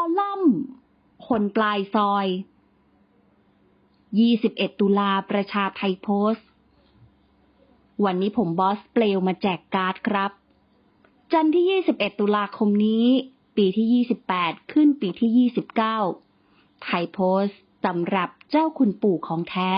อลัมน์ คนปลายซอย 21 ตุลาประชาไทยโพสต์ วันนี้ผมบอสเปลวมาแจกการ์ดครับ จันทร์ที่ 21 ตุลาคมนี้ ปีที่ 28 ขึ้นปีที่ 29 ไทยโพสต์สำหรับเจ้าคุณปู่ของแท้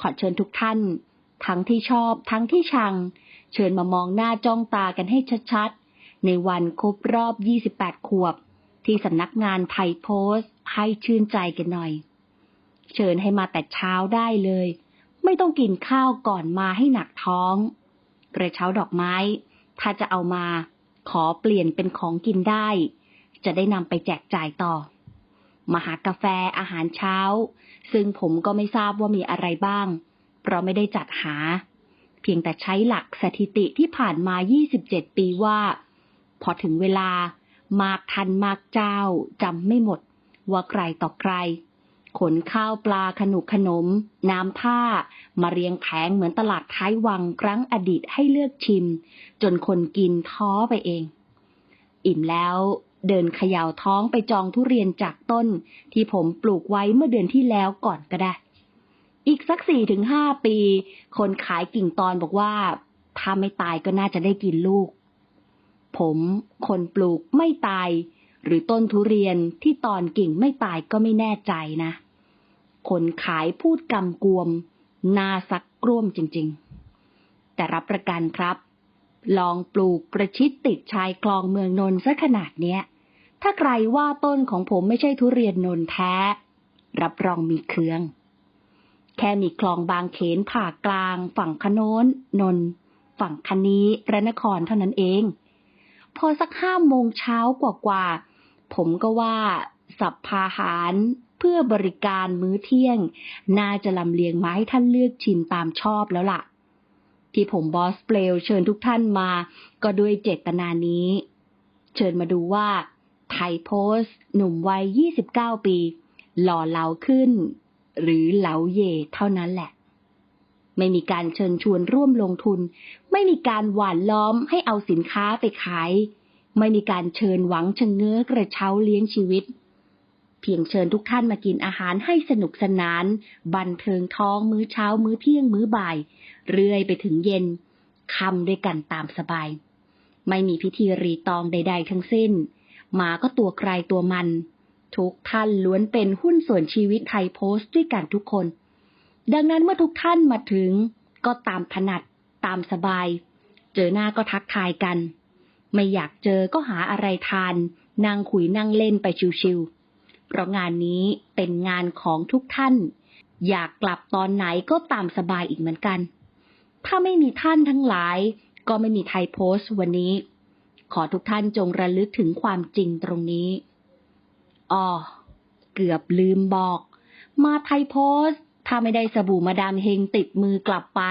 ขอเชิญทุกท่าน ทั้งที่ชอบทั้งที่ชัง เชิญมามองหน้าจ้องตากันให้ชัดๆในวันครบรอบ 28 ขวบ ที่สำนักงานไทยโพสต์ให้ชื่นใจกันหน่อย เชิญให้มาแต่เช้าได้เลย ไม่ต้องกินข้าวก่อนมาให้หนักท้อง กระเช้าดอกไม้ ถ้าจะเอามา ขอเปลี่ยนเป็นของกินได้ จะได้นำไปแจกจ่ายต่อมาหากาแฟอาหารเช้า ซึ่งผมก็ไม่ทราบว่ามีอะไรบ้าง เพราะไม่ได้จัดหา เพียงแต่ใช้หลักสถิติที่ผ่านมา 27 ปีว่า พอถึงเวลา มากทันมากเจ้าจำไม่หมด ว่าใครต่อใคร ขนข้าวปลาขนุกขนม น้ำผ้า มาเรียงแผงเหมือนตลาดท้ายวังครั้งอดีตให้เลือกชิม จนคนกินท้อไปเอง อิ่มแล้วเดินเขย่าท้องไปจองทุเรียนจากต้น ที่ผมปลูกไว้เมื่อเดือนที่แล้วก่อนก็ได้ อีกสักสี่ถึงห้าปี คนขายกิ่งตอนบอกว่า ถ้าไม่ตายก็น่าจะได้กินลูก ผม คนปลูกไม่ตาย หรือต้นทุเรียนที่ตอนกิ่งไม่ตายก็ไม่แน่ใจนะ คนขายพูดกำกวม นาซักกร่วมจริง ๆ แต่รับประกันครับ ลองปลูกประชิดติดชายคลองเมืองนนท์ซะขนาดเนี้ย ถ้าใครว่าต้นของผมไม่ใช่ทุเรียนนนท์แท้ รับรองมีเครือง แค่มีคลองบางเขนผ่ากลาง ฝั่งคโน้นนนท์ฝั่งคันี้พระนครเท่านั้นเอง พอสักห้าโมงเช้ากว่าๆ ผมก็ว่าสับพาหารเพื่อบริการมื้อเที่ยง น่าจะลำเลียงมาให้ท่านเลือกชิมตามชอบแล้วล่ะ ที่ผมบอสเปลวเชิญทุกท่านมา ก็ด้วยเจตนานี้ เชิญมาดูว่าไทยโพสหนุ่มวัย 29 ปี หล่อเหลาขึ้น หรือเหลาเย่เท่านั้นแหละ ไม่มีการเชิญชวนร่วมลงทุน ไม่มีการหวานล้อมให้เอาสินค้าไปขาย ไม่มีการเชิญหวังชะเง้อกระเช้าเลี้ยงชีวิต เพียงเชิญทุกท่านมากินอาหารให้สนุกสนาน บันเทิงท้องมื้อเช้ามื้อเที่ยงมื้อบ่าย เรื่อยไปถึงเย็นคำด้วยกันตามสบาย ไม่มีพิธีรีตองใด ๆ ทั้งสิ้นมาก็ตัวใครตัวมัน ทุกท่านล้วนเป็นหุ้นส่วนชีวิตไทยโพสต์ด้วยกันทุกคน ดังนั้นเมื่อทุกท่านมาถึงก็ตามถนัดตามสบาย เจอหน้าก็ทักทายกัน ไม่อยากเจอก็หาอะไรทาน นั่งคุยนั่งเล่นไปชิวๆเพราะงานนี้เป็นงานของทุกท่าน อยากกลับตอนไหนก็ตามสบายอีกเหมือนกัน ถ้าไม่มีท่านทั้งหลาย ก็ไม่มีไทยโพสต์วันนี้ ขอทุกท่านจงระลึกถึงความจริงตรงนี้อ๋อเกือบลืมบอก มาไทยโพสต์ ถ้าไม่ได้สบู่มาดามเฮงติดมือกลับไป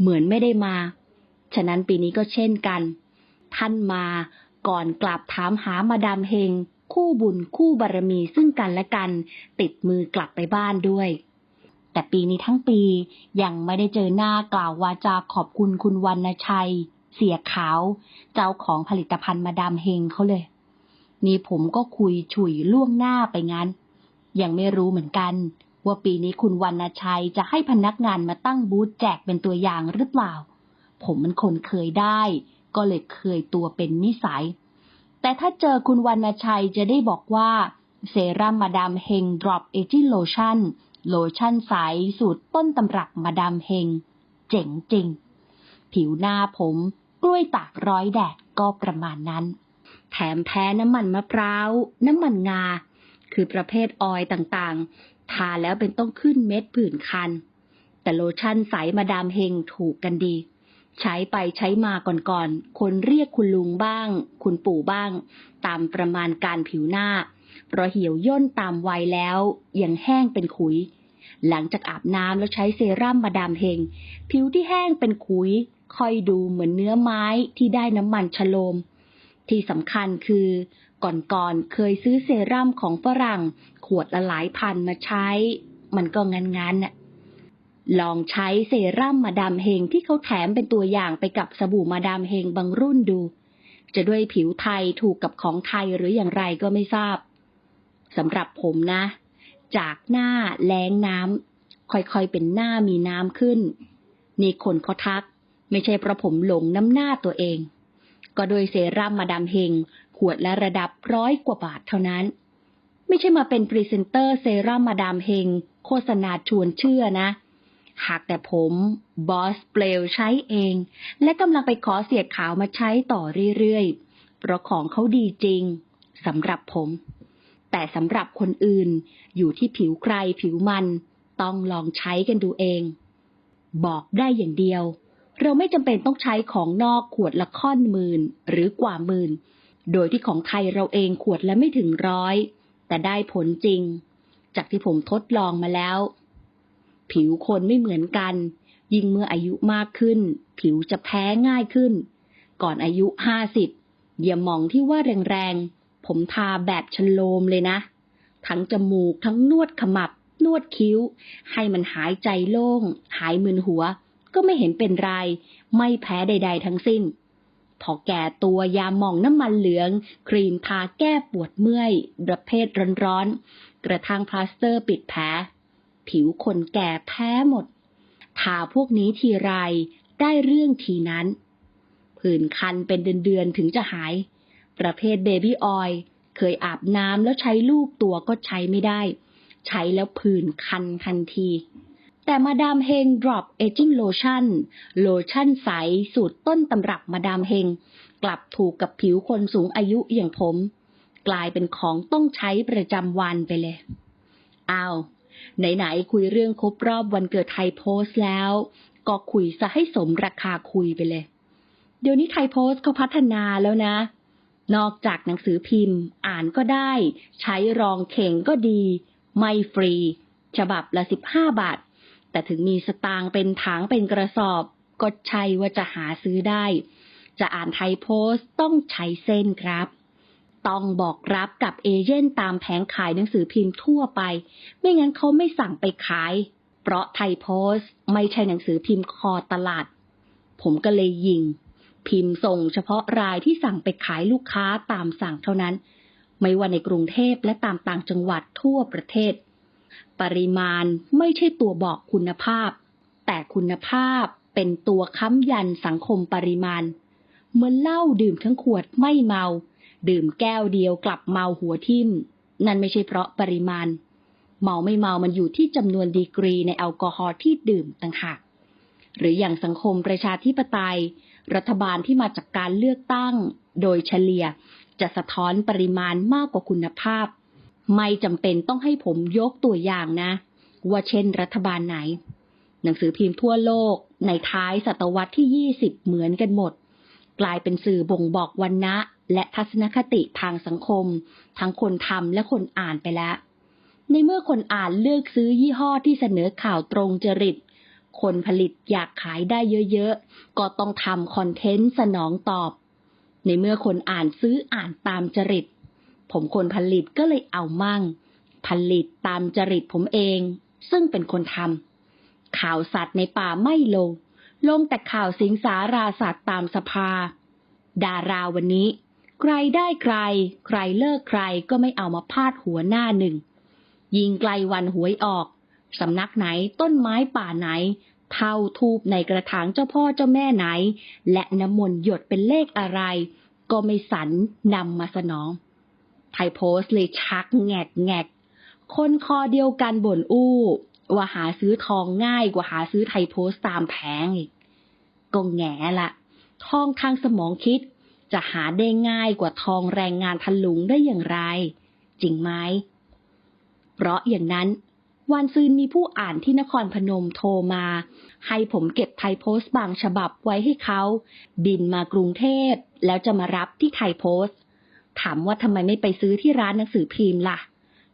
เหมือนไม่ได้มา ฉะนั้นปีนี้ก็เช่นกัน ท่านมาก่อนกลับถามหามาดามเฮง คู่บุญคู่บารมีซึ่งกันและกัน ติดมือกลับไปบ้านด้วย แต่ปีนี้ทั้งปียังไม่ได้เจอหน้ากล่าววาจาขอบคุณคุณวรรณชัย เสียขาว เจ้าของผลิตภัณฑ์มาดามเฮงเขาเลย นี่ผมก็คุยฉุยล่วงหน้าไปงั้น ยังไม่รู้เหมือนกัน ว่าปีนี้คุณวรรณชัยจะให้พนักงานมาตั้งบูธแจกเป็นตัวอย่างหรือเปล่า ผมมันคนเคยได้ ก็เลยเคยตัวเป็นนิสัย แต่ถ้าเจอคุณวรรณชัยจะได้บอกว่าเซรั่มมาดามเฮงดรอปเอจิโลชั่นโลชั่นใสสูตรต้นตำรับมาดามเฮง เจ๋งจริง ผิวหน้าผมกล้วยตากร้อยแดดก็ประมาณนั้น แถมแพ้น้ำมันมะพร้าว น้ำมันงา คือประเภทออยต่าง ทาแล้วเป็นต้องขึ้นเม็ดผื่นคัน แต่โลชั่นใสมาดามเฮงถูกกันดี ใช้ไปใช้มาก่อนๆ คนเรียกคุณลุงบ้าง คุณปู่บ้าง ตามประมาณการผิวหน้า เพราะเหี่ยวย่นตามวัยแล้วยังแห้งเป็นขุย หลังจากอาบน้ำแล้วใช้เซรั่มมาดามเฮง ผิวที่แห้งเป็นขุย ค่อยดูเหมือนเนื้อไม้ที่ได้น้ำมันชโลมที่สำคัญคือ ก่อนๆเคยซื้อเซรั่มของฝรั่ง ขวดละหลายพันมาใช้ มันก็งันๆน่ะลองใช้เซรั่มมาดามเฮงที่เขาแถมเป็นตัวอย่างไปกับสบู่มาดามเฮงบางรุ่นดู จะด้วยผิวไทยถูกกับของไทยหรืออย่างไรก็ไม่ทราบสำหรับผมนะ จากหน้าแล้งน้ำค่อยๆเป็นหน้ามีน้ำขึ้น นี่คนเขาทัก ไม่ใช่เพราะผมหลงน้ำหน้าตัวเอง ก็โดยเซรั่มมาดามเฮง ขวดละระดับร้อยกว่าบาทเท่านั้น ไม่ใช่มาเป็นพรีเซนเตอร์เซรั่มมาดามเฮง โฆษณาชวนเชื่อนะ หากแต่ผมบอสเปลวใช้เอง และกำลังไปขอเสียขาวมาใช้ต่อเรื่อยๆ เพราะของเขาดีจริงสำหรับผม แต่สำหรับคนอื่นอยู่ที่ผิวใครผิวมันต้องลองใช้กันดูเอง บอกได้อย่างเดียวเราไม่จำเป็นต้องใช้ของนอกขวดละค่อนหมื่นหรือกว่าหมื่น โดยที่ของไทยเราเองขวดละไม่ถึงร้อย แต่ได้ผลจริง จากที่ผมทดลองมาแล้ว ผิวคนไม่เหมือนกัน ยิ่งเมื่ออายุมากขึ้น ผิวจะแพ้ง่ายขึ้น ก่อนอายุห้าสิบอย่ามองที่ว่าแรงๆ ผมทาแบบชโลมเลยนะ ทั้งจมูกทั้งนวดขมับ นวดคิ้ว ให้มันหายใจโล่ง หายมึนหัว ก็ไม่เห็นเป็นไร ไม่แพ้ใด ๆ ทั้งสิ้น พอแก่ตัวยาหม่องน้ำมันเหลือง ครีมทาแก้ปวดเมื่อยประเภทร้อนๆ กระทั่งพลาสเตอร์ปิดแผลผิวคนแก่แพ้หมด ทาพวกนี้ทีไรได้เรื่องทีนั้น ผื่นคันเป็นเดือนๆถึงจะหาย ประเภทเบบี้ออยล์เคยอาบน้ำแล้วใช้ลูบตัวก็ใช้ไม่ได้ ใช้แล้วผื่นคันทันที แต่มาดามเฮง Drop Aging Lotion โลชั่นใส สูตรต้นตำรับมาดามเฮง กลับถูกกับผิวคนสูงอายุอย่างผม กลายเป็นของต้องใช้ประจำวันไปเลยอ้าวไหนๆคุยเรื่องครบรอบวันเกิดไทยโพสแล้ว ก็คุยซะให้สมราคาคุยไปเลย เดี๋ยวนี้ไทยโพสเขาพัฒนาแล้วนะ นอกจากหนังสือพิมพ์ อ่านก็ได้ ใช้รองเข่งก็ดี ไม่ฟรี ฉบับละสิบห้าบาท แต่ถึงมีสตางค์เป็นถังเป็นกระสอบ ก็ใช่ว่าจะหาซื้อได้ จะอ่านไทยโพสต์ต้องใช้เส้นครับ ต้องบอกรับกับเอเย่นตามแผงขายหนังสือพิมพ์ทั่วไป ไม่งั้นเขาไม่สั่งไปขาย เพราะไทยโพสต์ไม่ใช่หนังสือพิมพ์คอตลาด ผมก็เลยยิง พิมพ์ส่งเฉพาะรายที่สั่งไปขายลูกค้าตามสั่งเท่านั้น ไม่ว่าในกรุงเทพและตามต่างจังหวัดทั่วประเทศ ปริมาณไม่ใช่ตัวบอกคุณภาพ แต่คุณภาพเป็นตัวค้ำยันสังคมปริมาณ เหมือนเหล้าดื่มทั้งขวดไม่เมา ดื่มแก้วเดียวกลับเมาหัวทิ่ม นั่นไม่ใช่เพราะปริมาณ เมาไม่เมามันอยู่ที่จำนวนดีกรีในแอลกอฮอล์ที่ดื่มต่างหากหรืออย่างสังคมประชาธิปไตย รัฐบาลที่มาจากการเลือกตั้ง โดยเฉลี่ยจะสะท้อนปริมาณมากกว่าคุณภาพ ไม่จำเป็นต้องให้ผมยกตัวอย่างนะ ว่าเช่นรัฐบาลไหน หนังสือพิมพ์ทั่วโลกในท้ายศตวรรษที่ 20 เหมือนกันหมด กลายเป็นสื่อบ่งบอกวันนะและทัศนคติทางสังคม ทั้งคนทำและคนอ่านไปแล้ว ในเมื่อคนอ่านเลือกซื้อยี่ห้อที่เสนอข่าวตรงจริต คนผลิตอยากขายได้เยอะๆ ก็ต้องทำคอนเทนต์สนองตอบ ในเมื่อคนอ่านซื้ออ่านตามจริต ผมคนผลิตก็เลยเอามั่ง ผลิตตามจริตผมเอง ซึ่งเป็นคนทำข่าวสัตว์ในป่าไม่ลง ลงแต่ข่าวสิงสาราสัตว์ตามสภา ดาราวันนี้ ใครได้ใคร ใครเลิกใครก็ไม่เอามาพาดหัวหน้าหนึ่ง ยิงไกลวันหวยออก สำนักไหนต้นไม้ป่าไหนเท่าทูบในกระถางเจ้าพ่อเจ้าแม่ไหน และน้ำมนต์หยดเป็นเลขอะไร ก็ไม่สันนำมาสนอง ไทยโพสเลยชักแงกแงกคนคอเดียวกันบ่นอู้ ว่าหาซื้อทองง่ายกว่าหาซื้อไทยโพสตามแผงอีกก็แง่ละทองทางสมองคิด จะหาได้ง่ายกว่าทองแรงงานทะลุงได้อย่างไร จริงไหมเพราะอย่างนั้น วันซืนมีผู้อ่านที่นครพนมโทรมา ให้ผมเก็บไทยโพสต์บางฉบับไว้ให้เขา บินมากรุงเทพแล้วจะมารับที่ไทยโพสต์ ถามว่าทำไมไม่ไปซื้อที่ร้านหนังสือพิมพ์ล่ะ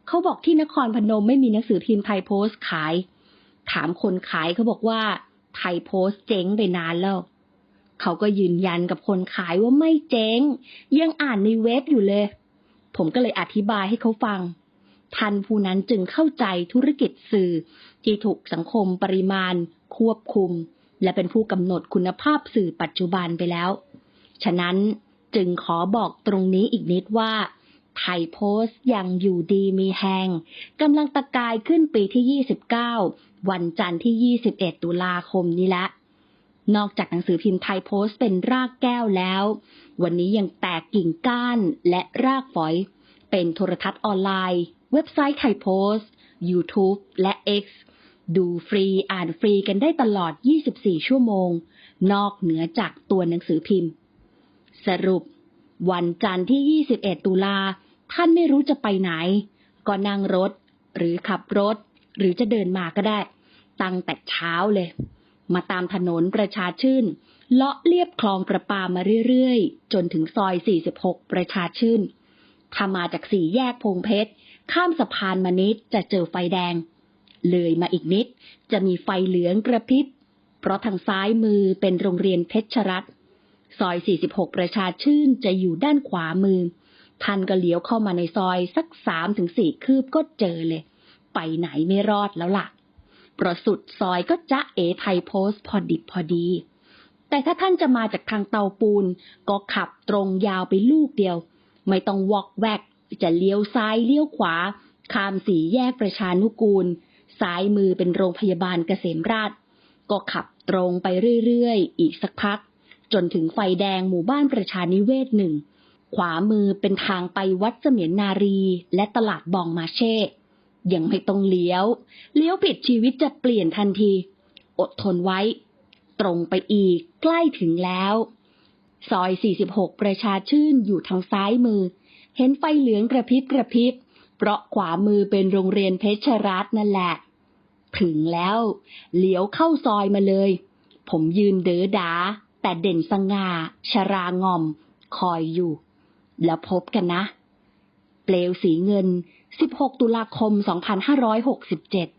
เขาบอกที่นครพนมไม่มีหนังสือพิมพ์ไทยโพสต์ขาย ถามคนขายเขาบอกว่าไทยโพสต์เจ๊งไปนานแล้ว เขาก็ยืนยันกับคนขายว่าไม่เจ๊ง ยังอ่านในเว็บอยู่เลย ผมก็เลยอธิบายให้เขาฟังท่านผู้นั้นจึงเข้าใจธุรกิจสื่อ ที่ถูกสังคมปริมาณ ควบคุม และเป็นผู้กำหนดคุณภาพสื่อปัจจุบันไปแล้ว ฉะนั้น จึงขอบอกตรงนี้อีกนิดว่า ไทยโพสต์ยังอยู่ดีมีแหงกำลังตะกายขึ้นปีที่ 29 วันจันทร์ที่ 21 ตุลาคมนี้ละ นอกจากหนังสือพิมพ์ไทยโพสต์เป็นรากแก้วแล้ว วันนี้ยังแตกกิ่งก้านและรากฝอย เป็นโทรทัศน์ออนไลน์ เว็บไซต์ไทยโพสต์ YouTube และ X ดูฟรีอ่านฟรีกันได้ตลอด 24 ชั่วโมง นอกเหนือจากตัวหนังสือพิมพ์ สรุป วันจันทร์ที่ 21 ตุลา ท่านไม่รู้จะไปไหน ก็นั่งรถ หรือขับรถ หรือจะเดินมาก็ได้ ตั้งแต่เช้าเลย มาตามถนนประชาชื่น เลาะเลียบคลองประปามาเรื่อยๆ จนถึงซอย 46 ประชาชื่น ถ้ามาจากสี่แยกพงเพชร ข้ามสะพานมานิดจะเจอไฟแดง เลยมาอีกนิดจะมีไฟเหลืองกระพริบ เพราะทางซ้ายมือเป็นโรงเรียนเพชรรัตน์ ซอย 46 ประชาชื่นจะอยู่ด้านขวามือ ท่านก็เลี้ยวเข้ามาในซอยสักสามถึงสี่คืบก็เจอเลย ไปไหนไม่รอดแล้วล่ะประสุดซอยก็จะเอไทยโพสพอดิบพอดี แต่ถ้าท่านจะมาจากทางเตาปูน ก็ขับตรงยาวไปลูกเดียว ไม่ต้องวอกแวก จะเลี้ยวซ้ายเลี้ยวขวา ข้ามสี่แยกประชานุกูล ซ้ายมือเป็นโรงพยาบาลเกษมราช ก็ขับตรงไปเรื่อยๆ อีกสักพัก จนถึงไฟแดงหมู่บ้านประชานิเวศหนึ่ง ขวามือเป็นทางไปวัดเสมียนนารีและตลาดบองมาเช่ ยังไม่ต้องเลี้ยว เลี้ยวผิดชีวิตจะเปลี่ยนทันที อดทนไว้ ตรงไปอีกใกล้ถึงแล้ว ซอย 46 ประชาชื่นอยู่ทางซ้ายมือ เห็นไฟเหลืองกระพริบกระพริบ เพราะขวามือเป็นโรงเรียนเพชรรัตน์นั่นแหละ ถึงแล้ว เลี้ยวเข้าซอยมาเลย ผมยืนเด๋อดา แต่เด่นสง่าชรางอม คอยอยู่ แล้วพบกันนะ เปลวสีเงิน 16 ตุลาคม 2567